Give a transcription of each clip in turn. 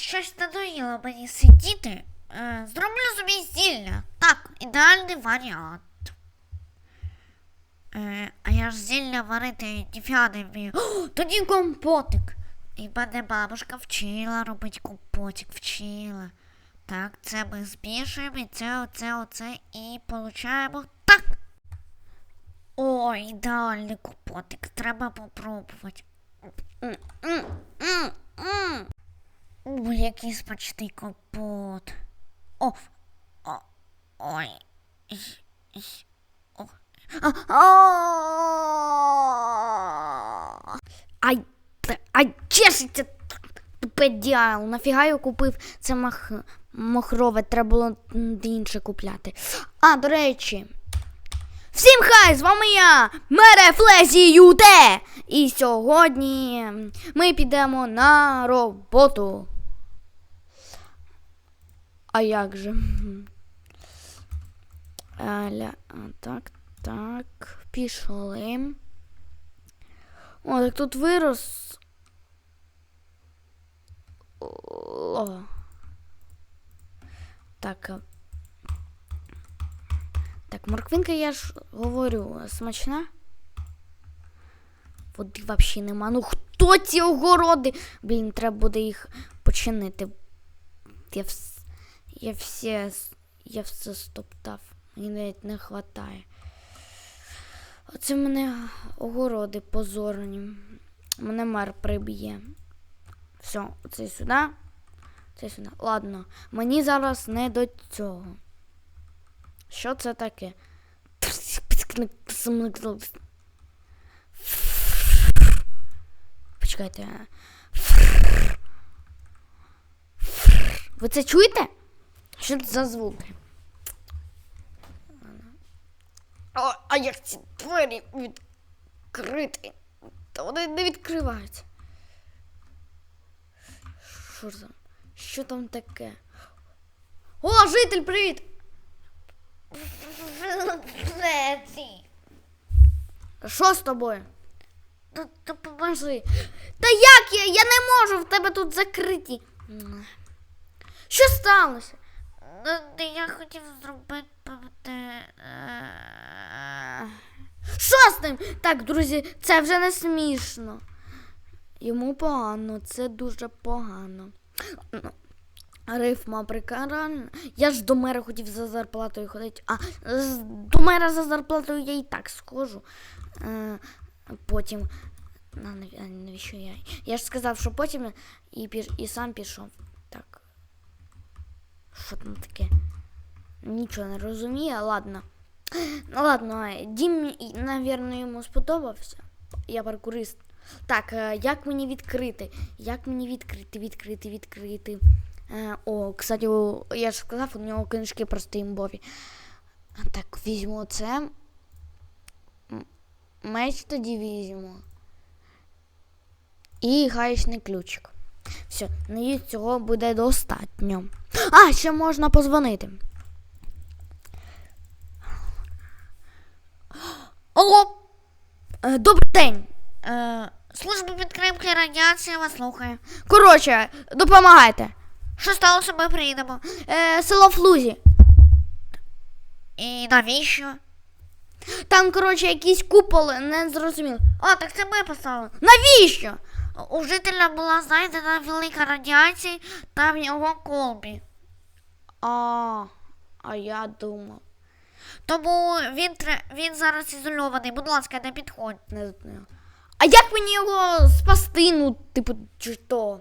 щось надоїло мені сидіти. Е, зроблю собі зілля. Так, ідеальний варіант. Е, а я ж зілля варити не вмію. Тоді компотик. І мене бабушка вчила робити компотик, вчила. Так, це ми змішуємо, і це, оце, оце, і получаємо так. О, ідеальний компотик. Треба попробувати. Ой, який смачний компот. О, о, ой. О. Ай, ай, чешеться тупе діал. Нафіга я купив це мах... махрове, треба було інше купляти. А, до речі. Всім хай! З вами я, Мере Флезі Юте! І сьогодні ми підемо на роботу. А як же? Аля, так, так, пішли. О, так тут вирос. О. Так. Так, морквинка, я ж говорю, смачна. Води взагалі нема. Ну хто ці огороди? Блін, треба буде їх починити. Я, вс... я все. Я все стоптав. Мені навіть не вистачає. Оце мене огороди позорні. Мене мер приб'є. Все, це сюди. Це сюди. Ладно, мені зараз не до цього. Що це таке? Почекайте. Ви це чуєте? Що це за звуки? О, а як ці двері відкрити? Та вони не відкриваються. Що там? Що там таке? О, житель, привіт! Що з тобою? Ну, допоможи. Та як я? Я не можу в тебе тут закриті. Що сталося? Ну, я хотів зробити. е, Що з ним? Так, друзі, це вже не смішно. Йому погано, це дуже погано. Ну, Рифма прикаральна. Я ж до мера хотів за зарплатою ходити. А до мера за зарплатою я і так схожу. Е, потім. На, навіщо я? Я ж сказав, що потім і, і сам пішов. Що там таке? Нічого не розумію, ладно. Ну ладно, Дім, і, навірно, йому сподобався. Я паркурист. Так, е, як мені відкрити? Як мені відкрити, відкрити, відкрити? Е, о, кстати, я ж сказав, у нього книжки просто імбові. Так, візьму це. Меч тоді візьму. І гаєчний ключик. Все, надіюсь, цього буде достатньо. А, ще можна позвонити. Алло! Е, Добрий день! Е, служба підтримки радіації вас слухає. Коротше, допомагайте. Що сталося, ми приїдемо. Е, село Флузі. І навіщо? Там, коротше, якісь куполи, не зрозуміло. А, так це ми поставили. Навіщо? У жителя була знайдена велика радіація та в його колбі. А, а я думав. Тому він, він зараз ізольований. Будь ласка, не підходь. Не знаю. А як мені його спасти? Ну, типу, чи то?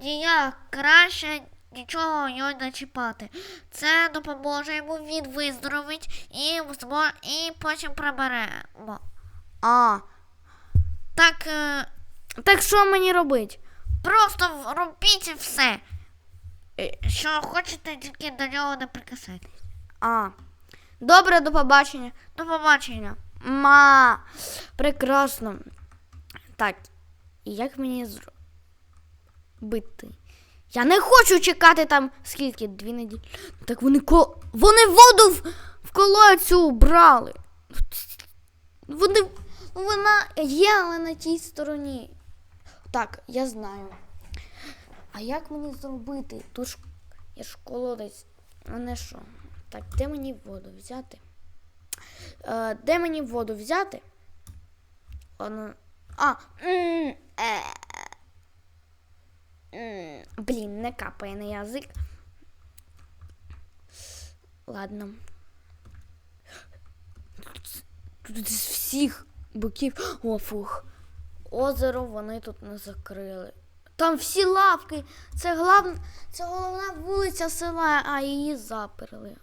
Ніяк краще нічого його не чіпати. Це допоможе йому, він виздоровить і, і потім приберемо. А. Так, е, Так що мені робити? просто робіть все. Е, Що хочете, тільки до нього не прикасайтесь. А. Добре, до побачення. До побачення. Ма. Прекрасно. Так. І як мені зробити? Я не хочу чекати там скільки? Дві неділі. Так вони ко. Вони воду в, в колодцю брали. Вони. Вона є, але на тій стороні. Так, я знаю. А як мені зробити? Тут ж я ж колодець. Мене що? Так, де мені воду взяти? Е, де мені воду взяти? Ладно. А, е, блін, не капає на язик. Ладно. Тут з всіх боків. О, фух. Озеро вони тут не закрили. Там всі лавки. Це, глав... це головна вулиця села, а її заперли.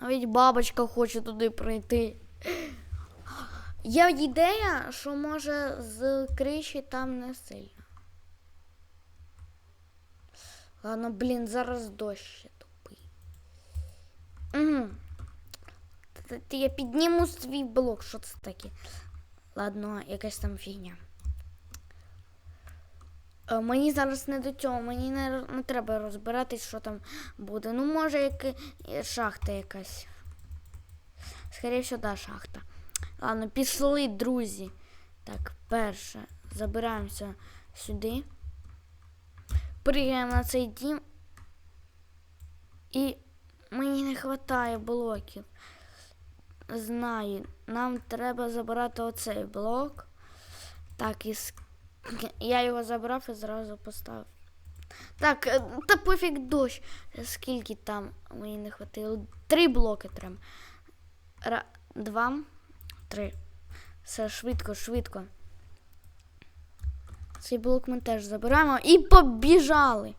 Навіть бабочка хоче туди прийти. Є ідея, що може з криші там не сильно. Ладно, блін, зараз дощ ще тупий. Угу. Я підніму свій блок, що це таке? Ладно, якась там фігня. Е, Мені зараз не до цього, мені не, не треба розбиратись, що там буде. Ну, може, як шахта якась. Скоріше да, шахта. Ладно, пішли, друзі. Так, перше, забираємося сюди. Приїжджаємо на цей дім. І мені не вистачає блоків. Знаю, нам треба забирати оцей блок. Так, і я його забрав і зразу поставив. Так, е, та пофіг дощ. Скільки там мені не хватило? Три блоки треба. Ра, два, три. Все, швидко, швидко. Цей блок ми теж забираємо і побіжали.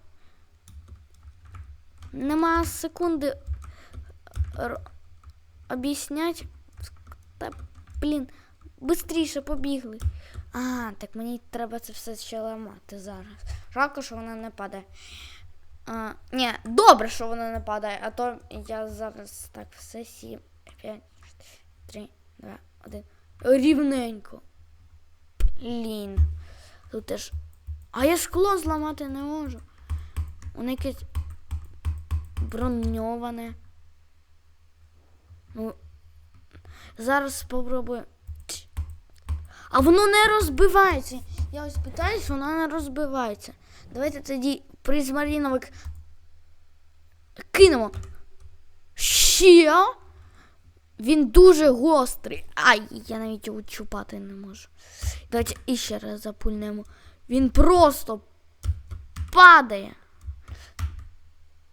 Нема секунди об'яснять. Та, блін, бистріше побігли. А, так мені треба це все ще ламати зараз. Жалко, що вона не падає. А, ні, добре, що вона не падає, а то я зараз так все сім, п'ять, три, два, один. Рівненько. Блін. Тут теж. А я скло зламати не можу. Воно якесь броньоване. Ну, зараз спробую. А воно не розбивається. Я ось питаюсь, воно не розбивається. Давайте тоді призмаріновик кинемо. Ще? Він дуже гострий. Ай, я навіть його чупати не можу. Давайте іще раз запульнемо. Він просто падає.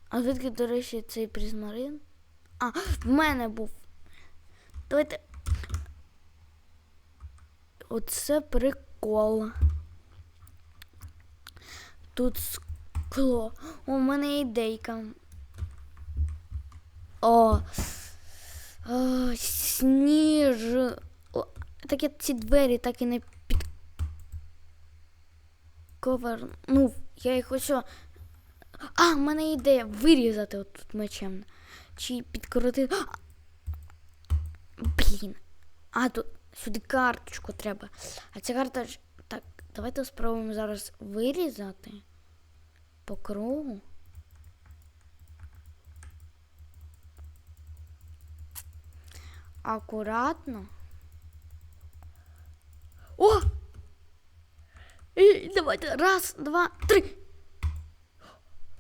А звідки, до речі, цей призмарин? А, в мене був. Давайте. Оце прикол. Тут скло. У мене ідейка. О. О, сніж. О, так я ці двері так і не під. Ковернув. Я їх ось. А, в мене ідея вирізати отут мечем. Чи підкоротити. Блін. А, тут сюди карточку треба. А ця карта. ж- Так, давайте спробуємо зараз вирізати по кругу. Акуратно. О! І давайте. Раз, два, три.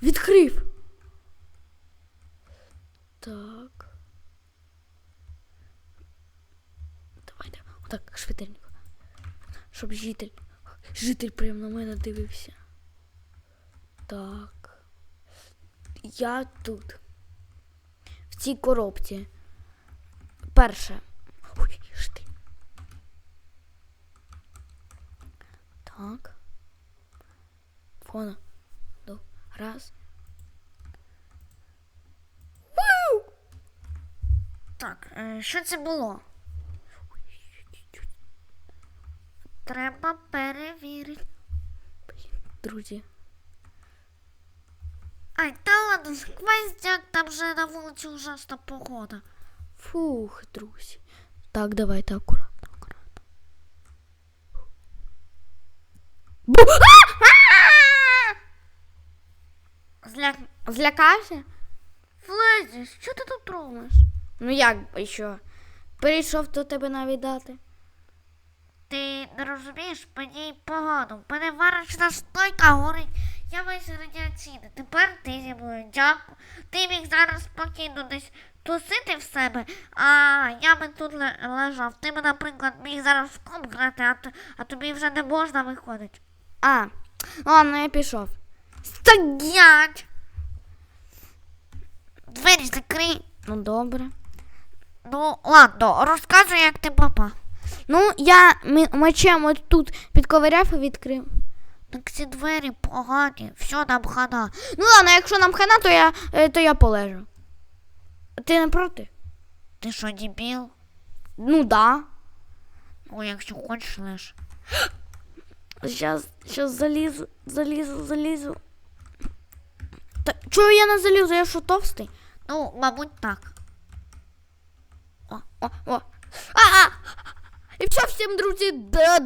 Відкрив. Так. Давайте. Отак, швиденько. Щоб житель. Житель прямо на мене дивився. Так. Я тут. В цій коробці. Перше. Ой, ж ти. Так. Фона. Ну, раз. Так, е, що це було? Треба перевірити. Друзі. Ай, та ладно, сквоздяк, там же на вулиці ужасна погода. Фух, друзі. Так, давайте акуратно, акуратно. Бу! А! А! Зля... Злякався? Флезі, що ти тут робиш? Ну як би що? Перейшов до тебе навідати. Ти не розумієш, мені. В мене варочна стойка горить. Я весь радіаційний. Тепер ти зі мною дякую. Ти міг зараз спокійно десь тусити в себе, а я би тут лежав. Ти б, наприклад, міг зараз в комп грати, а, а тобі вже не можна виходити. А, ладно, я пішов. Стоять! Двері закрий. Ну добре. Ну, ладно, розказуй, як ти попав. Ну, я ми- мечем от тут підковиряв і відкрив. Так ці двері погані, все нам хана. Ну ладно, якщо нам хана, то я, е, то я полежу. Ти не проти? Ти що, дебіл? Ну да. Ну, якщо хочеш лиш. Щас, щас залізу, залізу, залізу. Та чого я не залізу? Я що товстий? Ну, мабуть, так. О, о. А, а! І все, всім, друзі, да,